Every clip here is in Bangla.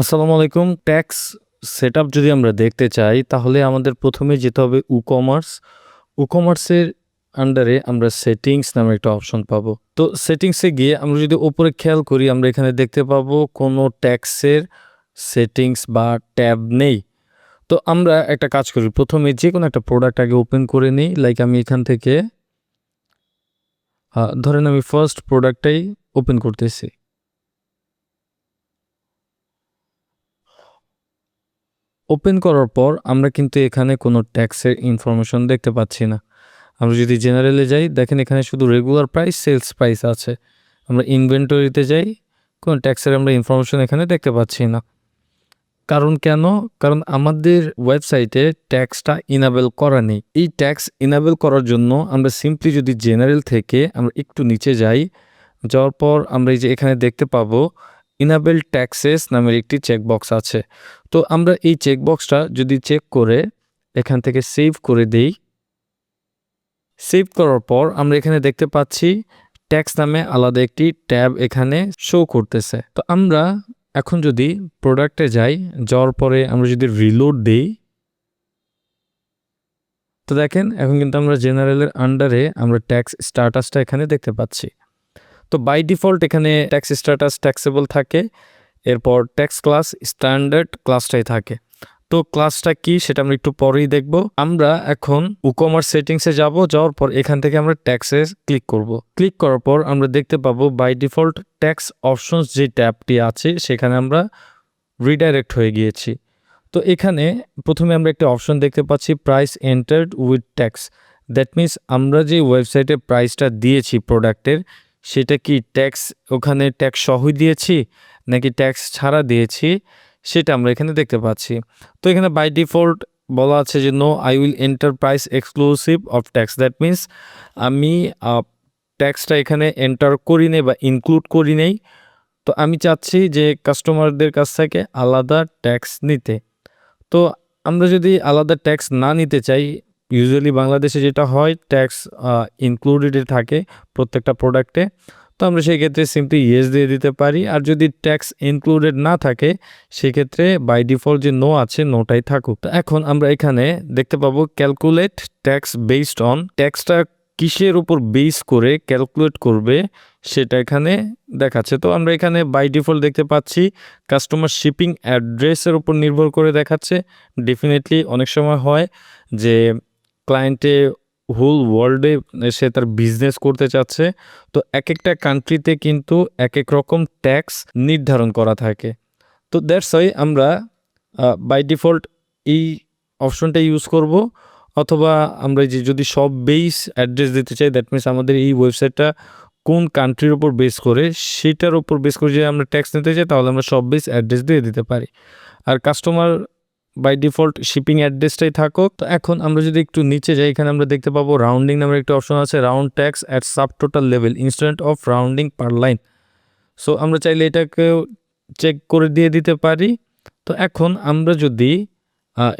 আসসালামু আলাইকুম। ট্যাক্স সেটআপ যদি আমরা দেখতে চাই, তাহলে আমাদের প্রথমে যেতে হবে ই কমার্স কমার্সের আন্ডারে আমরা সেটিংস নামে একটা অপশন পাবো। তো সেটিংসে গিয়ে আমরা যদি ওপরে খেয়াল করি, আমরা এখানে দেখতে পাবো কোনো ট্যাক্সের সেটিংস বা ট্যাব নেই। তো আমরা একটা কাজ করি, প্রথমে যে কোনো একটা প্রোডাক্ট আগে ওপেন করে নিই। লাইক আমি এখান থেকে ধরেন আমি ফার্স্ট প্রোডাক্টটাই ওপেন করতেছি। ওপেন করার পর আমরা কিন্তু এখানে কোনো ট্যাক্সের ইনফরমেশন দেখতে পাচ্ছি না। আমরা যদি জেনারেলে যাই, দেখেন এখানে শুধু রেগুলার প্রাইস সেলস প্রাইস আছে। আমরা ইনভেন্টরিতে যাই, কোনো ট্যাক্সের আমরা ইনফরমেশন এখানে দেখতে পাচ্ছি না। কারণ কেন? কারণ আমাদের ওয়েবসাইটে ট্যাক্সটা ইনাবেল করা নেই। এই ট্যাক্স ইনাবেল করার জন্য আমরা সিম্পলি যদি জেনারেল থেকে আমরা একটু নিচে যাই, যাওয়ার পর আমরা এই যে এখানে দেখতে পাবো ইনাবেল ট্যাক্সেস নামের একটি চেকবক্স আছে। তো আমরা এই চেকবক্সটা যদি চেক করে এখান থেকে সেভ করে দেই। সেভ করার পর আমরা এখানে দেখতে পাচ্ছি ট্যাক্স নামে আলাদা একটি ট্যাব এখানে শো করতেছে। তো আমরা এখন যদি প্রোডাক্টে যাই, যাওয়ার পরে আমরা যদি রিলোড দিই, তো দেখেন এখন কিন্তু আমরা জেনারেলের আন্ডারে আমরা ট্যাক্স স্ট্যাটাসটা এখানে দেখতে পাচ্ছি। তো বাই ডিফল্ট এখানে ট্যাক্স স্ট্যাটাস ট্যাক্সেবল থাকে, এরপর ট্যাক্স ক্লাস স্ট্যান্ডার্ড ক্লাসটাই থাকে। তো ক্লাসটা কি সেটা আমরা একটু পরেই দেখব। আমরা এখন উকমার্স সেটিংসে যাব, যাওয়ার পর এখান থেকে আমরা ট্যাক্সে ক্লিক করব। ক্লিক করার পর আমরা দেখতে পাবো বাই ডিফল্ট ট্যাক্স অপশনস যে ট্যাবটি আছে, সেখানে আমরা রিডাইরেক্ট হয়ে গিয়েছি। তো এখানে প্রথমে আমরা একটা অপশন দেখতে পাচ্ছি price entered with tax that means আমরা যে ওয়েবসাইটে প্রাইসটা দিয়েছি প্রোডাক্টের সেটা কি ট্যাক্স ওখানে ট্যাক্স সহই দিয়েছি নাকি ট্যাক্স ছাড়া দিয়েছি? সেটা আমরা এখানে দেখতে পাচ্ছি। তো এখানে বাই ডিফল্ট বলা আছে যে no I will enter price exclusive of tax that means আমি ট্যাক্সটা এখানে এন্টার করি নেই বা ইনক্লুড করি নেই। তো আমি চাচ্ছি যে কাস্টমারদের কাছ থেকে আলাদা ট্যাক্স নিতে। তো আমরা যদি আলাদা ট্যাক্স না নিতে চাই ইউজুয়ালি বাংলাদেশে যেটা হয় ট্যাক্স ইনক্লুডেড থাকে প্রত্যেকটা প্রোডাক্টে তো আমরা সেই ক্ষেত্রে সিম্পলি ইয়েস দিয়ে দিতে পারি। আর যদি ট্যাক্স ইনক্লুডেড না থাকে সেক্ষেত্রে বাই ডিফল্ট যে নো আছে নোটাই থাকুক। তো এখন আমরা এখানে দেখতে পাবো ক্যালকুলেট ট্যাক্স বেসড অন ট্যাক্সটা কিসের উপর বেস করে ক্যালকুলেট করবে, সেটা এখানে দেখাচ্ছে। তো আমরা এখানে বাই ডিফল্ট দেখতে পাচ্ছি কাস্টমার শিপিং অ্যাড্রেসের উপর নির্ভর করে দেখাচ্ছে। ডেফিনেটলি অনেক সময় হয় যে ক্লায়েন্টে হোল ওয়ার্ল্ডে সে তার বিজনেস করতে চাচ্ছে, তো এক একটা কান্ট্রিতে কিন্তু এক এক রকম ট্যাক্স নির্ধারণ করা থাকে। তো দ্যাটস ওয়াই আমরা বাই ডিফল্ট এই অপশনটা ইউজ করব, অথবা আমরা যে যদি সব বেস অ্যাড্রেস দিতে চাই দ্যাট মিনস আমাদের এই ওয়েবসাইটটা কোন কান্ট্রির ওপর বেস করে, সেটার ওপর বেস করে যদি আমরা ট্যাক্স নিতে চাই, তাহলে আমরা সব বেস অ্যাড্রেস দিয়ে দিতে পারি। আর কাস্টমার বাই ডিফল্ট শিপিং অ্যাড্রেসটাই থাকুক। তো এখন আমরা যদি একটু নিচে যাই, এখানে আমরা দেখতে পাবো রাউন্ডিং নামের একটি অপশন আছে round tax at subtotal level instead of rounding per line so আমরা চাইলে এটাকেও চেক করে দিয়ে দিতে পারি। তো এখন আমরা যদি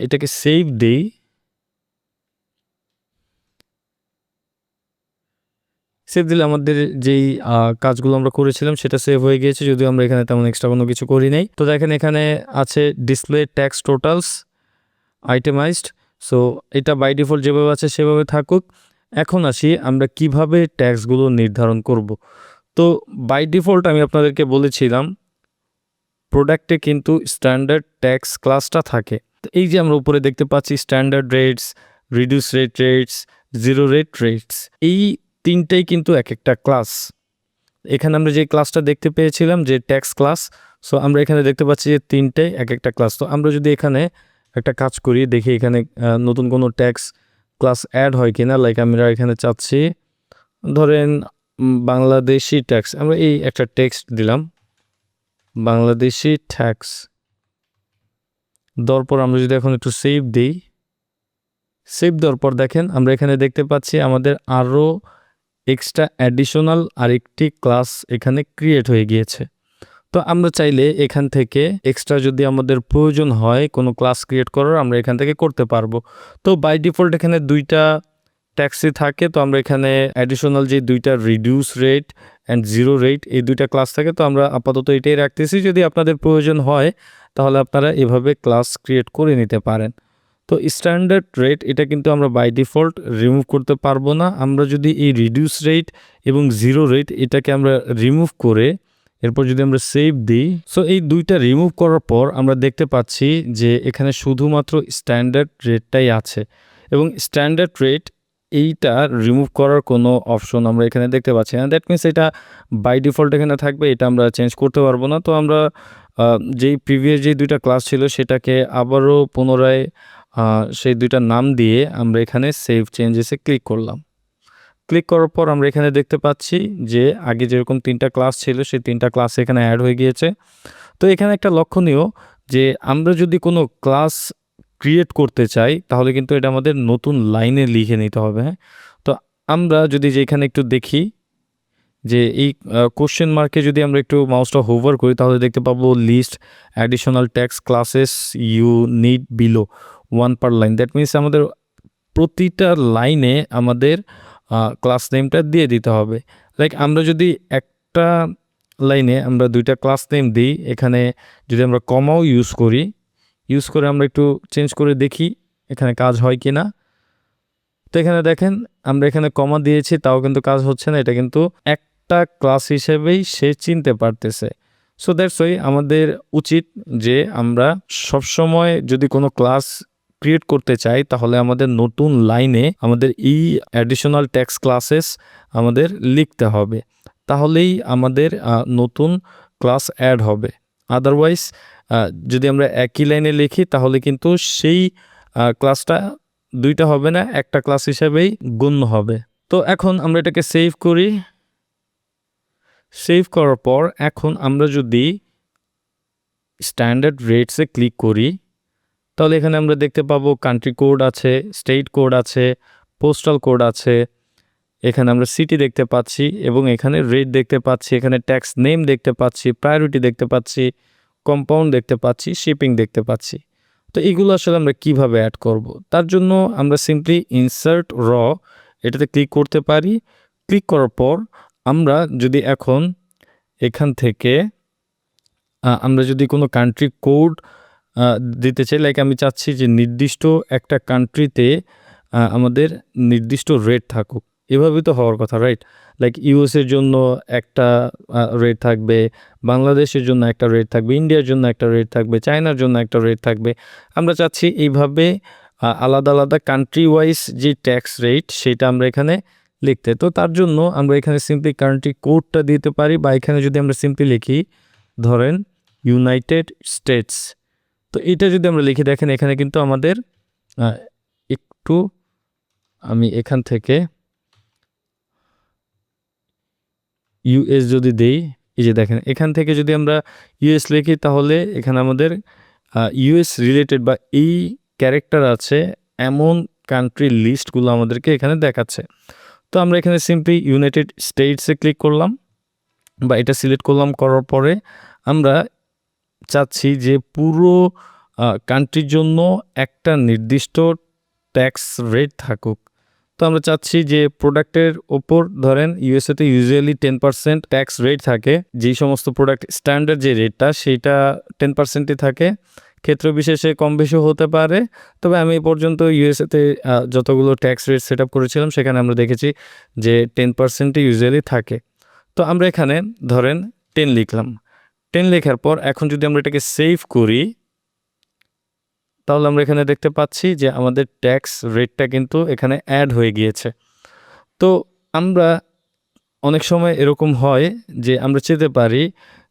এটাকে সেভ দিই সেভ দিলে আমাদের যেই কাজগুলো আমরা করেছিলাম সেটা সেভ হয়ে গিয়েছে, যদিও আমরা এখানে তেমন এক্সট্রা কোনো কিছু করি নাই। তো দেখেন এখানে আছে display tax totals itemized so এটা বাই ডিফল্ট যেভাবে আছে সেভাবে থাকুক। এখন আসি আমরা কীভাবে ট্যাক্সগুলো নির্ধারণ করব। তো বাই ডিফল্ট আমি আপনাদেরকে বলেছিলাম প্রোডাক্টে কিন্তু স্ট্যান্ডার্ড ট্যাক্স ক্লাসটা থাকে। তো এই যে আমরা উপরে দেখতে পাচ্ছি standard rates reduce rate rates zero rate rates এই তিনটেই কিন্তু এক একটা ক্লাস। এখানে আমরা যে ক্লাসটা দেখতে পেয়েছিলাম, যে ট্যাক্স ক্লাস সো আমরা এখানে দেখতে পাচ্ছি যে তিনটে এক একটা ক্লাস তো আমরা যদি এখানে একটা কাজ করি, দেখি এখানে নতুন কোনো ট্যাক্স ক্লাস অ্যাড হয় কিনা লাইক আমরা এখানে চাচ্ছি, ধরেন বাংলাদেশি ট্যাক্স আমরা এই একটা টেক্সট দিলাম, বাংলাদেশি ট্যাক্স দেওয়ার পর আমরা যদি এখন একটু সেভ দিই সেভ দেওয়ার পর দেখেন, আমরা এখানে দেখতে পাচ্ছি আমাদের আরও এক্সট্রা অ্যাডিশনাল আরেকটি ক্লাস এখানে ক্রিয়েট হয়ে গিয়েছে। তো আমরা চাইলে এখান থেকে এক্সট্রা যদি আমাদের প্রয়োজন হয়, কোনো ক্লাস ক্রিয়েট করার, আমরা এখান থেকে করতে পারব। তো বাই ডিফল্ট এখানে দুইটা ট্যাক্সি থাকে, তো আমরা এখানে অ্যাডিশনাল যে দুইটা reduce rate and zero rate এই দুইটা ক্লাস থাকে। তো আমরা আপাতত এটাই রাখতেছি, যদি আপনাদের প্রয়োজন হয়, তাহলে আপনারা এভাবে ক্লাস ক্রিয়েট করে নিতে পারেন। তো স্ট্যান্ডার্ড রেট এটা কিন্তু আমরা বাই ডিফল্ট রিমুভ করতে পারব না। আমরা যদি এই রিডিউস রেট এবং জিরো রেট এটাকে আমরা রিমুভ করে এরপর যদি আমরা সেভ দিই সো এই দুইটা রিমুভ করার পর আমরা দেখতে পাচ্ছি যে এখানে শুধুমাত্র স্ট্যান্ডার্ড রেটটাই আছে এবং স্ট্যান্ডার্ড রেট এইটা রিমুভ করার কোনো অপশন আমরা এখানে দেখতে পাচ্ছি না। দ্যাট মিনস এটা বাই ডিফল্ট এখানে থাকবে, এটা আমরা চেঞ্জ করতে পারব না। তো আমরা যেই প্রিভিয়াস যেই দুইটা ক্লাস ছিল সেটাকে আবারও পুনরায় সেই দুইটা নাম দিয়ে আমরা এখানে সেভ চেঞ্জেসে ক্লিক করলাম। ক্লিক করার পর আমরা এখানে দেখতে পাচ্ছি যে আগে যেরকম তিনটা ক্লাস ছিল, সেই তিনটা ক্লাস এখানে অ্যাড হয়ে গিয়েছে। তো এখানে একটা লক্ষণীয় যে আমরা যদি কোনো ক্লাস ক্রিয়েট করতে চাই, তাহলে কিন্তু এটা আমাদের নতুন লাইনে লিখে নিতে হবে হ্যাঁ? তো আমরা যদি যে এখানে একটু দেখি যে এই কোশ্চেন মার্কে যদি আমরা একটু মাউসটা হোভার করি, তাহলে দেখতে পাবো list additional tax classes you need below one per line that means আমাদের প্রতিটা লাইনে আমাদের ক্লাস নেমটা দিয়ে দিতে হবে। লাইক আমরা যদি একটা লাইনে আমরা দুইটা ক্লাস নেম দিই, এখানে যদি আমরা কমাও ইউজ করি ইউজ করে আমরা একটু চেঞ্জ করে দেখি এখানে কাজ হয় কি না তো এখানে দেখেন, আমরা এখানে কমা দিয়েছি, তাও কিন্তু কাজ হচ্ছে না। এটা কিন্তু একটা ক্লাস হিসেবেই সে চিনতে পারতেছে। সো দ্যাটস ওই আমাদের উচিত যে আমরা সবসময় যদি কোনো ক্লাস ক্রিয়েট করতে চাই, তাহলে আমাদের নতুন লাইনে আমাদের এই অ্যাডিশনাল ট্যাক্স ক্লাসেস আমাদের লিখতে হবে। তাহলেই আমাদের নতুন ক্লাস অ্যাড হবে। আদারওয়াইজ যদি আমরা একই লাইনে লিখি, তাহলে কিন্তু সেই ক্লাসটা দুইটা হবে না, একটা ক্লাস হিসেবেই গণ্য হবে। তো এখন আমরা এটাকে সেভ করি। সেভ করার পর এখন আমরা যদি স্ট্যান্ডার্ড রেটসে ক্লিক করি তাহলে এখানে আমরা দেখতে পাবো কান্ট্রি কোড আছে স্টেট কোড আছে পোস্টাল কোড আছে। এখানে আমরা সিটি দেখতে পাচ্ছি এবং এখানে রেট দেখতে পাচ্ছি, এখানে ট্যাক্স নেম দেখতে পাচ্ছি প্রায়োরিটি দেখতে পাচ্ছি কম্পাউন্ড দেখতে পাচ্ছি শিপিং দেখতে পাচ্ছি। তো এগুলো আসলে আমরা কীভাবে অ্যাড করব? তার জন্য আমরা সিম্পলি ইনসার্ট র এটাতে ক্লিক করতে পারি। ক্লিক করার পর আমরা যদি এখন এখান থেকে আমরা যদি কোনো কান্ট্রি কোড দিতে চাই। লাইক আমি চাচ্ছি যে নির্দিষ্ট একটা কান্ট্রিতে আমাদের নির্দিষ্ট রেট থাকুক। এভাবে তো হওয়ার কথা রাইট লাইক ইউএসের জন্য একটা রেট থাকবে, বাংলাদেশের জন্য একটা রেট থাকবে ইন্ডিয়ার জন্য একটা রেট থাকবে চায়নার জন্য একটা রেট থাকবে। আমরা চাচ্ছি এইভাবে আলাদা আলাদা কান্ট্রি ওয়াইজ যে ট্যাক্স রেট সেটা আমরা এখানে লিখতে। তো তার জন্য আমরা এখানে সিম্পলি কান্ট্রি কোডটা দিতে পারি বা এখানে যদি আমরা সিম্পলি লিখি, ধরেন ইউনাইটেড স্টেটস তো এটা যদি আমরা লিখে দেখেন, এখানে কিন্তু আমাদের একটু আমি এখান থেকে ইউএস যদি দেই, এই যে দেখেন, এখান থেকে যদি আমরা ইউএস লিখি, তাহলে এখানে আমাদের ইউএস রিলেটেড বা এই ক্যারেক্টার আছে এমন কান্ট্রি লিস্টগুলো আমাদেরকে এখানে দেখাচ্ছে। তো আমরা এখানে সিম্পলি ইউনাইটেড স্টেটসে ক্লিক করলাম বা এটা সিলেক্ট করলাম, করার পরে আমরা চাচ্ছি যে পুরো কান্ট্রির জন্য একটা নির্দিষ্ট ট্যাক্স রেট থাকুক। তো আমরা চাচ্ছি যে প্রোডাক্টের ওপর ধরেন ইউএসএতে usually ten percent tax rate থাকে। যেই সমস্ত প্রোডাক্ট স্ট্যান্ডার্ড যে রেটটা সেইটা টেন পার্সেন্টই থাকে। ক্ষেত্র বিশেষে কম বেশি হতে পারে। তবে আমি এই পর্যন্ত ইউএসএতে যতগুলো ট্যাক্স রেট সেট আপ করেছিলাম সেখানে আমরা দেখেছি যে টেন পার্সেন্টই ইউজুয়ালি থাকে। তো আমরা এখানে ধরেন টেন লিখলাম। টেন লেখার পর এখন যদি আমরা এটাকে সেভ করি, তাহলে আমরা এখানে দেখতে পাচ্ছি যে আমাদের ট্যাক্স রেটটা কিন্তু এখানে অ্যাড হয়ে গিয়েছে। তো আমরা অনেক সময় এরকম হয় যে আমরা চেতে পারি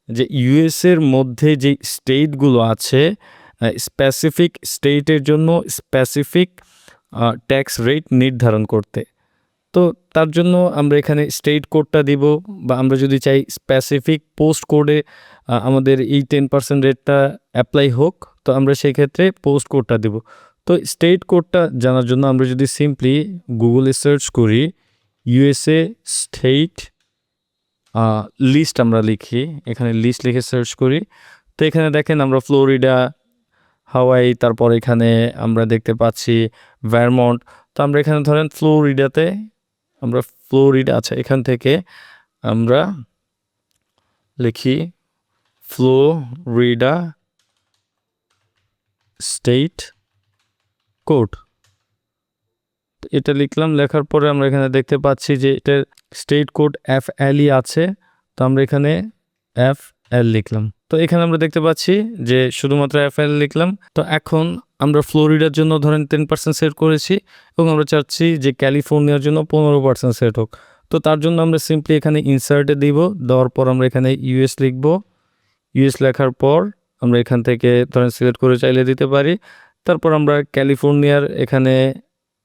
যে ইউএসের মধ্যে যে স্টেটগুলো আছে স্পেসিফিক স্টেটের জন্য স্পেসিফিক ট্যাক্স রেট নির্ধারণ করতে। তো তার জন্য আমরা এখানে স্টেট কোডটা দিব বা আমরা যদি চাই স্পেসিফিক পোস্ট কোডে আমাদের এই টেন পার্সেন্ট রেটটা অ্যাপ্লাই হোক, তো আমরা সেই ক্ষেত্রে পোস্ট কোডটা দিব। তো স্টেট কোডটা জানার জন্য আমরা যদি সিম্পলি গুগলে সার্চ করি ইউএসএ স্টেট লিস্ট আমরা লিখি, এখানে লিস্ট লিখে সার্চ করি। তো এখানে দেখেন আমরা ফ্লোরিডা হাওয়াই তারপর এখানে আমরা দেখতে পাচ্ছি ভ্যারমন্ট তো আমরা এখানে ধরেন ফ্লোরিডাতে আমরা ফ্লোরিডা আছে এখান থেকে আমরা লিখি ফ্লোরিডা স্টেট কোড। এটা লিখলাম, লেখার পরে আমরা এখানে দেখতে পাচ্ছি যে এটা স্টেট কোড এফ এলই আছে, তো আমরা এখানে এফ এল লিখলাম। তো এখানে আমরা দেখতে পাচ্ছি যে শুধুমাত্র এফ এল লিখলাম। তো এখন আমরা ফ্লোরিডার জন্য ধরেন টেন পার্সেন্ট সেট করেছি এবং আমরা চাচ্ছি যে ক্যালিফোর্নিয়ার জন্য পনেরো পার্সেন্ট সেট হোক। তো তার জন্য আমরা সিম্পলি এখানে ইনসার্টে দিব। দেওয়ার পর আমরা এখানে ইউএস লিখব। ইউএস লেখার পর আমরা এখান থেকে ধরেন সিলেক্ট করে চাইলে দিতে পারি। তারপর আমরা ক্যালিফোর্নিয়ার এখানে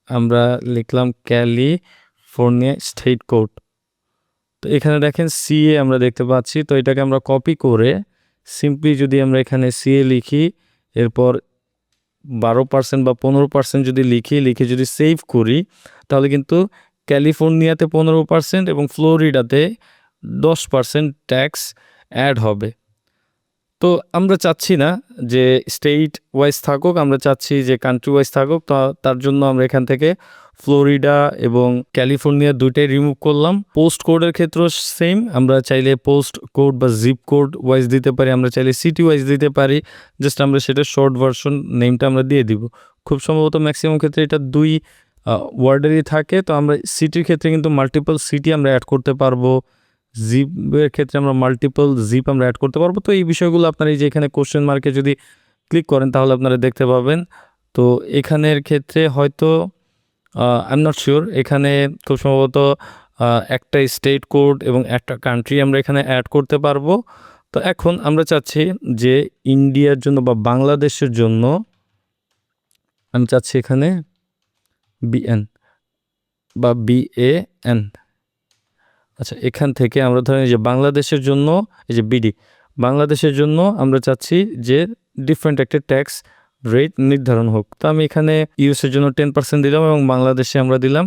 আমরা লিখলাম ক্যালিফোর্নিয়া স্টেট কোড তো এখানে দেখেন সিএ আমরা দেখতে পাচ্ছি। তো এটাকে আমরা কপি করে সিম্পলি যদি আমরা এখানে সিএ লিখি, এরপর বারো পার্সেন্ট বা পনেরো পার্সেন্ট যদি লিখি, লিখে যদি সেভ করি, তাহলে কিন্তু ক্যালিফোর্নিয়াতে পনেরো পার্সেন্ট এবং ফ্লোরিডাতে দশ পার্সেন্ট ট্যাক্স অ্যাড হবে। তো আমরা চাচ্ছি না যে স্টেট ওয়াইজ থাকুক, আমরা চাচ্ছি যে কান্ট্রি ওয়াইজ থাকুক তার জন্য আমরা এখান থেকে ফ্লোরিডা এবং ক্যালিফোর্নিয়া দুইটাই রিমুভ করলাম। পোস্ট কোডের ক্ষেত্রেও সেম আমরা চাইলে পোস্ট কোড বা জিপ কোড ওয়াইজ দিতে পারি, আমরা চাইলে সিটি ওয়াইজ দিতে পারি জাস্ট আমরা সেটা শর্ট ভার্সন নেমটা আমরা দিয়ে দিব। খুব সম্ভবত ম্যাক্সিমাম ক্ষেত্রে এটা দুই ওয়ার্ডেরই থাকে, তো আমরা সিটির ক্ষেত্রে কিন্তু মাল্টিপল সিটি আমরা অ্যাড করতে পারব। জিপের ক্ষেত্রে আমরা মাল্টিপল জিপ আমরা অ্যাড করতে পারব। তো এই বিষয়গুলো আপনারা এই যে এখানে কোশ্চেন মার্কে যদি ক্লিক করেন, তাহলে আপনারা দেখতে পাবেন। তো এখানের ক্ষেত্রে হয়তো আই এম নট শিওর এখানে খুব সম্ভবত একটা স্টেট কোড এবং একটা কান্ট্রি আমরা এখানে অ্যাড করতে পারব। তো এখন আমরা চাচ্ছি যে ইন্ডিয়ার জন্য বা বাংলাদেশের জন্য, আমি চাচ্ছি এখানে বিএন বা বিএ এন আচ্ছা এখান থেকে আমরা ধরেন যে বাংলাদেশের জন্য, এই যে বিডি, বাংলাদেশের জন্য আমরা চাচ্ছি যে ডিফারেন্ট একটা ট্যাক্স রেট নির্ধারণ হোক। তো আমি এখানে ইউএসের জন্য টেন পার্সেন্ট দিলাম এবং বাংলাদেশে আমরা দিলাম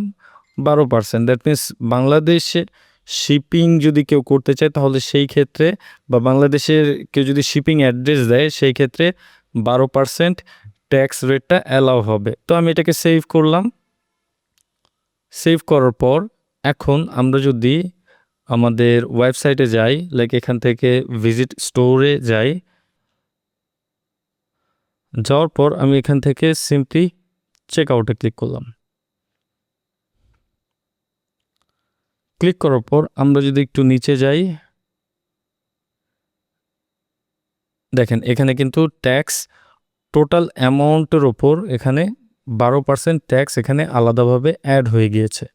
বারো পার্সেন্ট দ্যাট মিন্স বাংলাদেশে শিপিং যদি কেউ করতে চায়, তাহলে সেই ক্ষেত্রে বা বাংলাদেশের কেউ যদি শিপিং অ্যাড্রেস দেয়, সেই ক্ষেত্রে বারো পার্সেন্ট ট্যাক্স রেটটা অ্যালাউ হবে। তো আমি এটাকে সেভ করলাম। সেভ করার পর এখন আমরা যদি আমাদের ওয়েবসাইটে যাই লাইক এখান থেকে ভিজিট স্টোরে যাই। যাওয়ার পর আমি এখান থেকে সিম্পলি চেক আউটে ক্লিক করলাম। ক্লিক করার পর আমরা যদি একটু নিচে যাই, দেখেন এখানে কিন্তু ট্যাক্স টোটাল অ্যামাউন্টের ওপর এখানে বারো পার্সেন্ট ট্যাক্স এখানে আলাদাভাবে অ্যাড হয়ে গিয়েছে।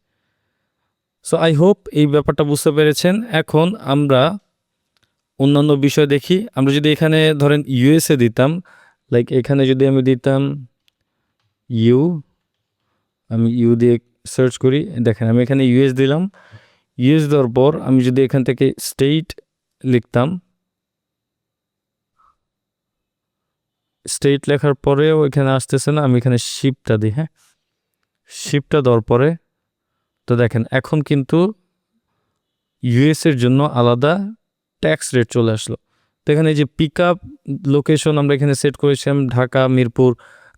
সো আই হোপ এই ব্যাপারটা বুঝতে পেরেছেন। এখন আমরা অন্যান্য বিষয় দেখি। আমরা যদি এখানে ধরেন ইউএসএ দিতাম লাইক এখানে যদি আমি দিতাম ইউ আমি ইউ দিয়ে সার্চ করি। দেখেন, আমি এখানে ইউএস দিলাম। ইউএস দেওয়ার পর আমি যদি এখান থেকে স্টেট লিখতাম স্টেট লেখার পরেও এখানে আসতেছে না, আমি এখানে শিপটা দিই হ্যাঁ? শিপটা দেওয়ার পরে তো দেখেন, এখন কিন্তু ইউএসের জন্য আলাদা ট্যাক্স রেট চলে আসলো। তো এখানে যে পিক আপ লোকেশন আমরা এখানে সেট করেছিলাম, ঢাকা, মিরপুর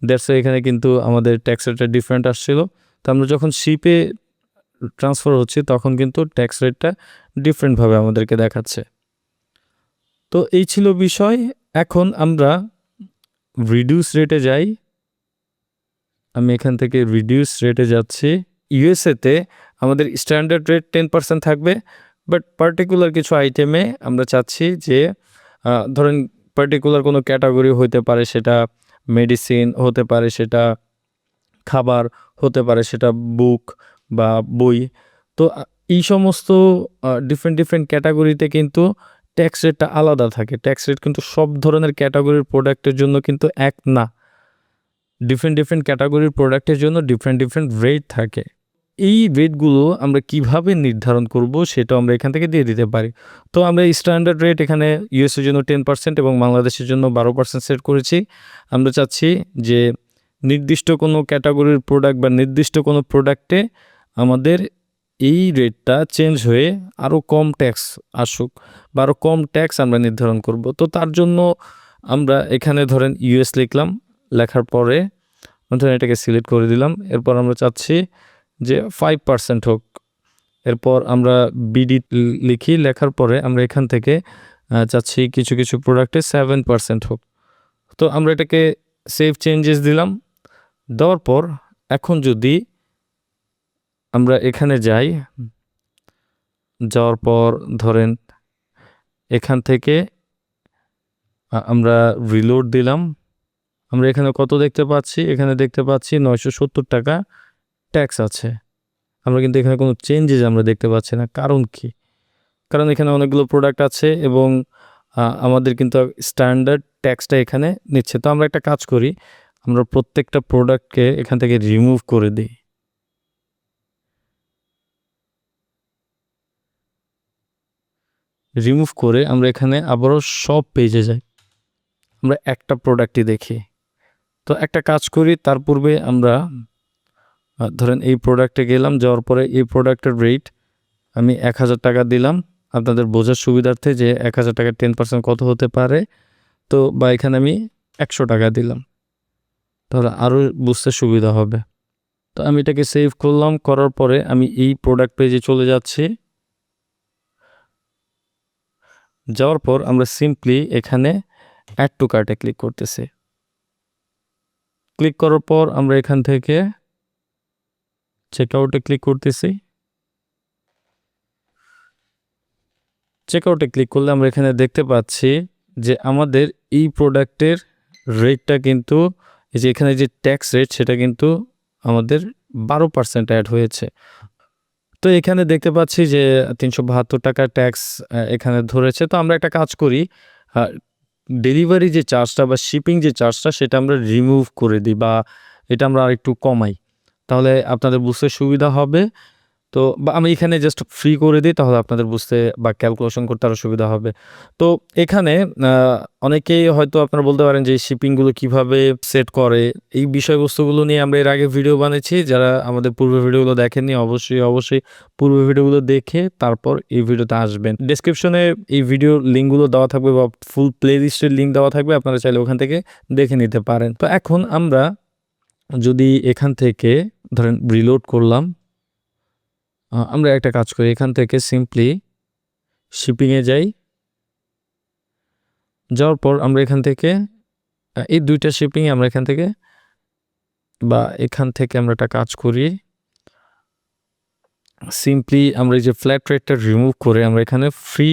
দ্যাটস এখানে কিন্তু আমাদের ট্যাক্স রেটটা ডিফারেন্ট আসছিল। তো আমরা যখন শিপে ট্রান্সফার হচ্ছে, তখন কিন্তু ট্যাক্স রেটটা ডিফারেন্টভাবে আমাদেরকে দেখাচ্ছে। তো এই ছিল বিষয়। এখন আমরা রিডিউস রেটে যাই। আমি এখান থেকে রিডিউস রেটে যাচ্ছি। ইউএসএতে আমাদের স্ট্যান্ডার্ড রেট টেন পার্সেন্ট থাকবে বাট পার্টিকুলার কিছু আইটেমে আমরা চাচ্ছি যে ধরেন পার্টিকুলার কোনো ক্যাটাগরি হতে পারে সেটা মেডিসিন হতে পারে, সেটা খাবার হতে পারে, সেটা বুক বা বই। তো এই সমস্ত ডিফারেন্ট ডিফারেন্ট ক্যাটাগরিতে কিন্তু ট্যাক্স রেটটা আলাদা থাকে। ট্যাক্স রেট কিন্তু সব ধরনের ক্যাটাগরির প্রোডাক্টের জন্য কিন্তু এক না। ডিফারেন্ট ডিফারেন্ট ক্যাটাগরির প্রোডাক্টের জন্য ডিফারেন্ট ডিফারেন্ট রেট থাকে। এই রেটগুলো আমরা কীভাবে নির্ধারণ করব সেটা আমরা এখান থেকে দিয়ে দিতে পারি। তো আমরা স্ট্যান্ডার্ড রেট এখানে ইউএসের জন্য টেন পার্সেন্ট এবং বাংলাদেশের জন্য বারো পার্সেন্ট সেট করেছি। আমরা চাচ্ছি যে নির্দিষ্ট কোনো ক্যাটাগরির প্রোডাক্ট বা নির্দিষ্ট কোনো প্রোডাক্টে আমাদের এই রেটটা চেঞ্জ হয়ে আরও কম ট্যাক্স আসুক বা আরও কম ট্যাক্স আমরা নির্ধারণ করব। তো তার জন্য আমরা এখানে ধরেন ইউএস লিখলাম, লেখার পরে ধরেন এটাকে সিলেক্ট করে দিলাম। এরপর আমরা চাচ্ছি যে ফাইভ পার্সেন্ট হোক। এরপর আমরা বিডি লিখি, লেখার পরে আমরা এখান থেকে চাচ্ছি কিছু কিছু প্রোডাক্টে সেভেন পার্সেন্ট হোক। তো আমরা এটাকে সেভ চেঞ্জেস দিলাম। দেওয়ার পর এখন যদি আমরা এখানে যাই, যাওয়ার পর ধরেন এখান থেকে আমরা রিলোড দিলাম। আমরা এখানে কত দেখতে পাচ্ছি? এখানে দেখতে পাচ্ছি নয়শো সত্তর টাকা। ট্যাক্স আছে। আমরা কিন্তু এখানে কোনো চেঞ্জেস আমরা দেখতে পাচ্ছি না। কারণ কি? কারণ এখানে অনেকগুলো প্রোডাক্ট আছে এবং আমাদের কিন্তু স্ট্যান্ডার্ড ট্যাক্সটা এখানে নিচ্ছে। তো আমরা একটা কাজ করি, আমরা প্রত্যেকটা প্রোডাক্টকে এখান থেকে রিমুভ করে দিই। রিমুভ করে আমরা এখানে আবারও সব পেজে যাই। আমরা একটা প্রোডাক্টই দেখি। তো একটা কাজ করি, তার পূর্বে আমরা ধরেন এই প্রোডাক্টে গেলাম, যাওয়ার পরে এই প্রোডাক্টের রেট আমি এক হাজার টাকা দিলাম। আপনাদের বোঝার সুবিধার্থে যে এক হাজার টাকার টেন পার্সেন্ট কত হতে পারে, তো বা এখানে আমি একশো টাকা দিলাম। তাহলে আরও বুঝতে সুবিধা হবে। তো আমি এটাকে সেভ করলাম, করার পরে আমি এই প্রোডাক্ট পেজে চলে যাচ্ছি। যাওয়ার পর আমরা সিম্পলি এখানে অ্যাড টু কার্টে ক্লিক করতেছি। ক্লিক করার পর আমরা এখান থেকে চেক আউটে ক্লিক করতেছি। চেক আউটে ক্লিক করলে আমরা এখানে দেখতে পাচ্ছি যে আমাদের এই প্রোডাক্টের রেটটা কিন্তু, এই যে এখানে যে ট্যাক্স রেট সেটা কিন্তু আমাদের বারো পার্সেন্ট অ্যাড হয়েছে। তো এখানে দেখতে পাচ্ছি যে তিনশো বাহাত্তর টাকা ট্যাক্স এখানে ধরেছে। তো আমরা একটা কাজ করি ডেলিভারি যে চার্জটা বা শিপিং যে চার্জটা সেটা আমরা রিমুভ করে দিই বা এটা আমরা আরেকটু কমাই। তাহলে আপনাদের বুঝতে সুবিধা হবে। তো বা আমি এখানে জাস্ট ফ্রি করে দিই, তাহলে আপনাদের বুঝতে বা ক্যালকুলেশন করতে আরও সুবিধা হবে। তো এখানে অনেকেই হয়তো আপনারা বলতে পারেন যে শিপিংগুলো কীভাবে সেট করে, এই বিষয়বস্তুগুলো নিয়ে আমরা এর আগে ভিডিও বানিয়েছি। যারা আমাদের পূর্ব ভিডিওগুলো দেখেননি, অবশ্যই অবশ্যই পূর্ব ভিডিওগুলো দেখে তারপর এই ভিডিওতে আসবেন। ডেসক্রিপশনে এই ভিডিও লিঙ্কগুলো দেওয়া থাকবে বা ফুল প্লে লিস্টের লিঙ্ক দেওয়া থাকবে, আপনারা চাইলে ওখান থেকে দেখে নিতে পারেন। তো এখন আমরা যদি এখান থেকে, ধরেন রিলোড করলাম আমরা একটা কাজ করি, এখান থেকে সিম্পলি শিপিংয়ে যাই। যাওয়ার পর আমরা এখান থেকে এই দুইটা শিপিং আমরা এখান থেকে, বা এখান থেকে আমরা একটা কাজ করি। সিম্পলি আমরা এই যে ফ্ল্যাট রেটটা রিমুভ করে আমরা এখানে ফ্রি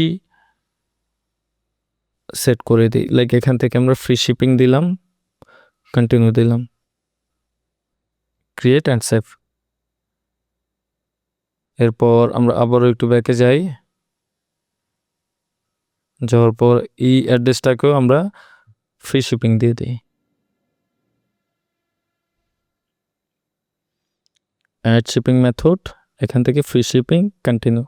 সেট করে দিই। লাইক এখান থেকে আমরা ফ্রি শিপিং দিলাম কন্টিনিউ দিলাম। ক্রিয়েট অ্যান্ড সেভ এরপর আমরা আবারও একটু ব্যাকে যাই। যাওয়ার পর এই অ্যাড্রেসটাকেও আমরা ফ্রি শিপিং দিয়ে দিই। অ্যাড শিপিং মেথড এখান থেকে ফ্রি শিপিং কন্টিনিউ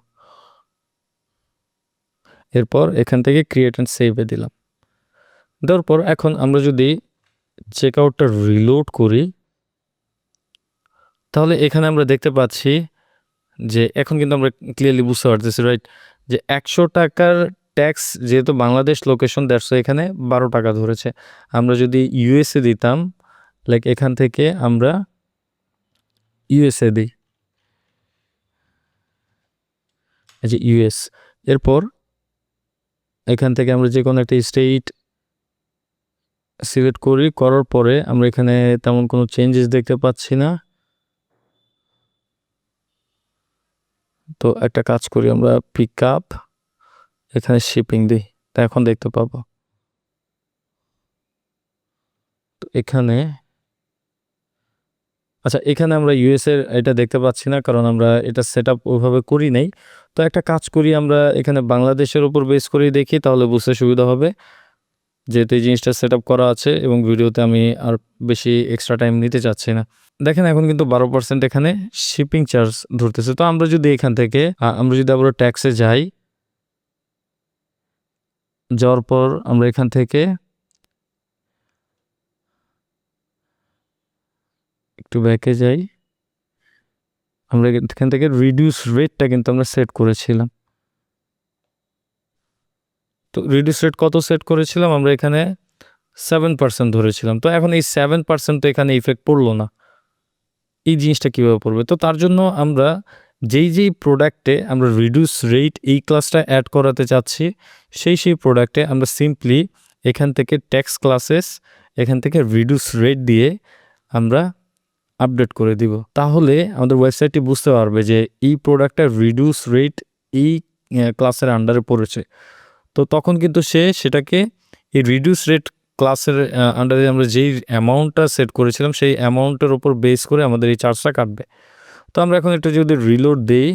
এরপর এখান থেকে ক্রিয়েট অ্যান্ড সেভে দিলাম। দেওয়ার পর এখন আমরা যদি চেক আউটটা রিলোড করি তাহলে এখানে আমরা দেখতে পাচ্ছি যে এখন কিন্তু আমরা ক্লিয়ারলি বুঝতে পারতেছি রাইট যে একশো টাকার ট্যাক্স যেহেতু বাংলাদেশ লোকেশন দেড়শো এখানে বারো টাকা ধরেছে। আমরা যদি ইউএসএ দিতাম লাইক এখান থেকে আমরা ইউএসএ দিই। যে ইউএস এরপর এখান থেকে আমরা যে কোনো একটা স্টেট সিলেক্ট করি, করার পরে আমরা এখানে তেমন কোনো চেঞ্জেস দেখতে পাচ্ছি না। তো একটা কাজ করি, আমরা পিক আপ এখানে শিপিং দিই। তা এখন দেখতে পাবো। তো এখানে আচ্ছা এখানে আমরা ইউএস এর এটা দেখতে পাচ্ছি না, কারণ আমরা এটা সেট আপ ওইভাবে করি নাই। তো একটা কাজ করি, আমরা এখানে বাংলাদেশের উপর বেস করে দেখি, তাহলে বুঝতে সুবিধা হবে যেহেতু এই জিনিসটা সেট করা আছে এবং ভিডিওতে আমি আর বেশি এক্সট্রা টাইম নিতে চাচ্ছি না। দেখেন এখন কিন্তু বারো পার্সেন্ট এখানে শিপিং চার্জ ধরতেছে। তো আমরা যদি এখান থেকে আমরা যদি আবার ট্যাক্সে যাই, যাওয়ার পর আমরা এখান থেকে একটু ব্যাকে যাই, আমরা এখান থেকে রিডিউস রেটটা কিন্তু আমরা সেট করেছিলাম। তো রিডিউস রেট কত সেট করেছিলাম? আমরা এখানে সেভেন পার্সেন্ট ধরেছিলাম। তো এখন এই সেভেন পার্সেন্ট তো এখানে ইফেক্ট পড়ল না। এই জিনিসটা কীভাবে পড়বে? তো তার জন্য আমরা যেই যেই প্রোডাক্টে আমরা রিডিউস রেট এই ক্লাসটা অ্যাড করাতে চাচ্ছি, সেই সেই প্রোডাক্টে আমরা সিম্পলি এখান থেকে ট্যাক্স ক্লাসেস এখান থেকে রিডিউস রেট দিয়ে আমরা আপডেট করে দিব। তাহলে আমাদের ওয়েবসাইটটি বুঝতে পারবে যে এই প্রোডাক্টটা রিডিউস রেট এই ক্লাসের আন্ডারে পড়েছে। তো তখন কিন্তু সে সেটাকে এই রিডিউস রেট ক্লাসের আন্ডারে আমরা যেই অ্যামাউন্টটা সেট করেছিলাম, সেই অ্যামাউন্টের ওপর বেস করে আমাদের এই চার্জটা কাটবে। তো আমরা এখন একটু যদি রিলোড দিই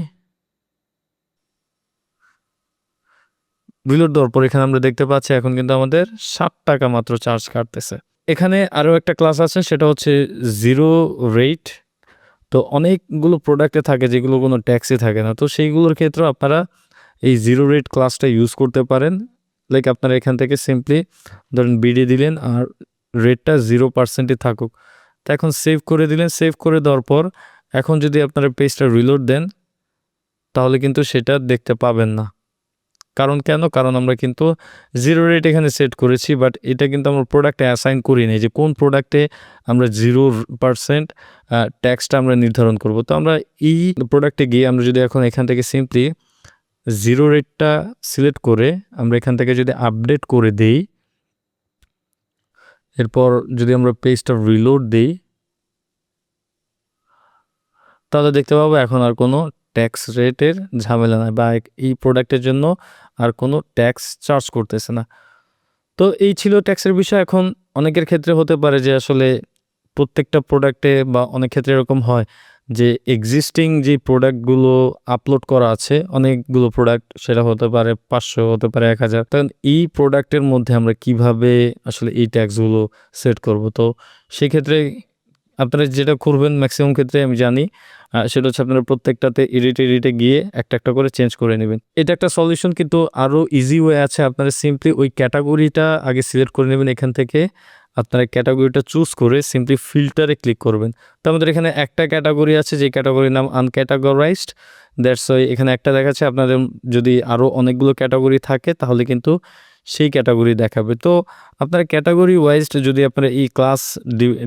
রিলোড দেওয়ার পর এখানে আমরা দেখতে পাচ্ছি এখন কিন্তু আমাদের ষাট টাকা মাত্র চার্জ কাটতেছে। এখানে আরও একটা ক্লাস আছে, সেটা হচ্ছে জিরো রেট তো অনেকগুলো প্রোডাক্টে থাকে যেগুলো কোনো ট্যাক্সই থাকে না। তো সেইগুলোর ক্ষেত্রে আপনারা এই জিরো রেট ক্লাসটা ইউজ করতে পারেন। লাইক আপনারা এখান থেকে সিম্পলি ধরেন বিডি দিলেন আর রেটটা জিরো পার্সেন্টই থাকুক। তো এখন সেভ করে দিলেন সেভ করে দেওয়ার পর এখন যদি আপনারা পেজটা রিলোড দেন, তাহলে কিন্তু সেটা দেখতে পাবেন না। কারণ কেন? কারণ আমরা কিন্তু জিরো রেট এখানে সেট করেছি বাট এটা কিন্তু আমরা প্রোডাক্টে অ্যাসাইন করি নাই যে কোন প্রোডাক্টে আমরা জিরো পার্সেন্ট ট্যাক্সটা আমরা নির্ধারণ করব। তো আমরা এই প্রোডাক্টে গিয়ে আমরা যদি এখন এখান থেকে সিম্পলি জিরো রেটটা সিলেক্ট করে আমরা এখান থেকে যদি আপডেট করে দেই, এরপর যদি আমরা পেজটা রিলোড দিই, তাহলে দেখতে পাবো এখন আর কোনো ট্যাক্স রেটের ঝামেলা নাই বা এই প্রোডাক্টের জন্য আর কোনো ট্যাক্স চার্জ করতেছে না। তো এই ছিল ট্যাক্সের বিষয়। এখন অনেকের ক্ষেত্রে হতে পারে যে আসলে প্রত্যেকটা প্রোডাক্টে বা অনেক ক্ষেত্রে এরকম হয়। যে এক্সিস্টিং যে প্রোডাক্টগুলো আপলোড করা আছে, অনেকগুলো প্রোডাক্ট সেটা হতে পারে পাঁচশো, হতে পারে এক হাজার। তখন এই প্রোডাক্টের মধ্যে আমরা কীভাবে আসলে এই ট্যাক্সগুলো সেট করব? তো সেক্ষেত্রে আপনারা যেটা করবেন ম্যাক্সিমাম ক্ষেত্রে আমি জানি সেটা হচ্ছে আপনারা প্রত্যেকটাতে এডিট এডিটে গিয়ে একটা একটা করে চেঞ্জ করে নেবেন। এটা একটা সলিউশন কিন্তু আরও ইজি ওয়ে আছে, আপনারা সিম্পলি ওই ক্যাটাগরিটা আগে সিলেক্ট করে নেবেন এখান থেকে। আপনারা ক্যাটাগরিটা চুজ করে সিম্পলি ফিল্টারে ক্লিক করবেন। তো আমাদের এখানে একটা ক্যাটাগরি আছে, যে ক্যাটাগরির নাম আনক্যাটাগরাইজড দ্যাটস ওই এখানে একটা দেখাচ্ছে, আপনাদের যদি আরও অনেকগুলো ক্যাটাগরি থাকে, তাহলে কিন্তু সেই ক্যাটাগরি দেখাবে। তো আপনারা ক্যাটাগরি ওয়াইজ যদি আপনারা এই ক্লাস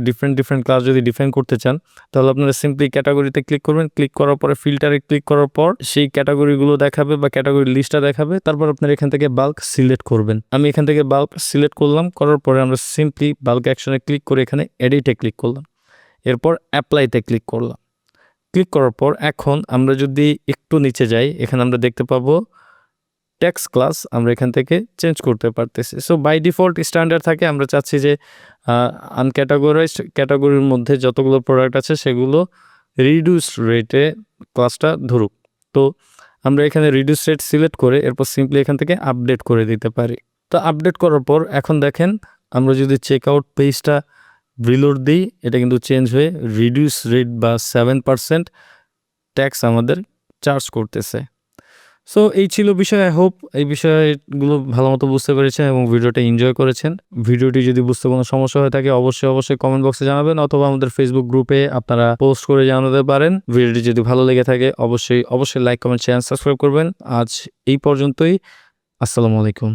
ডিফারেন্ট ডিফারেন্ট ক্লাস যদি ডিফাইন করতে চান, তাহলে আপনারা সিম্পলি ক্যাটাগরিতে ক্লিক করবেন। ক্লিক করার পরে ফিল্টারে ক্লিক করার পর সেই ক্যাটাগরিগুলো দেখাবে বা ক্যাটাগরি লিস্টটা দেখাবে। তারপর আপনারা এখান থেকে বাল্ক সিলেক্ট করবেন। আমি এখান থেকে বাল্ক সিলেক্ট করলাম। করার পরে আমরা সিম্পলি বাল্ক অ্যাকশনে ক্লিক করে এখানে এডিটে ক্লিক করলাম। এরপর অ্যাপ্লাইতে ক্লিক করলাম। ক্লিক করার পর এখন আমরা যদি একটু নিচে যাই, এখানে আমরা দেখতে পাবো ট্যাক্স ক্লাস আমরা এখান থেকে চেঞ্জ করতে পারতেছি। সো বাই ডিফল্ট স্ট্যান্ডার্ড থাকে, আমরা চাচ্ছি যে আনক্যাটাগরাইজড ক্যাটাগরির মধ্যে যতগুলো প্রোডাক্ট আছে সেগুলো রিডিউস রেটে ক্লাসটা ধরুক। তো, আমরা এখানে রিডিউস রেট সিলেক্ট করে এরপর সিম্পলি এখান থেকে আপডেট করে দিতে পারি। তো আপডেট করার পর এখন দেখেন, আমরা যদি চেক আউট পেজটা রিলোড দিই, এটা কিন্তু চেঞ্জ হয়ে রিডিউস রেট বা সেভেন পার্সেন্ট ট্যাক্স আমাদের চার্জ করতেছে। সো এই ছিল বিষয় আই হোপ এই বিষয়গুলো ভালো মতো বুঝতে পেরেছেন এবং ভিডিওটা এনজয় করেছেন। ভিডিওটি যদি বুঝতে কোনো সমস্যা হয়ে থাকে, অবশ্যই অবশ্যই কমেন্ট বক্সে জানাবেন অথবা আমাদের ফেসবুক গ্রুপে আপনারা পোস্ট করে জানাতে পারেন। ভিডিওটি যদি ভালো লেগে থাকে, অবশ্যই অবশ্যই লাইক কমেন্ট শেয়ার সাবস্ক্রাইব করবেন। আজ এই পর্যন্তই। আসসালামু আলাইকুম।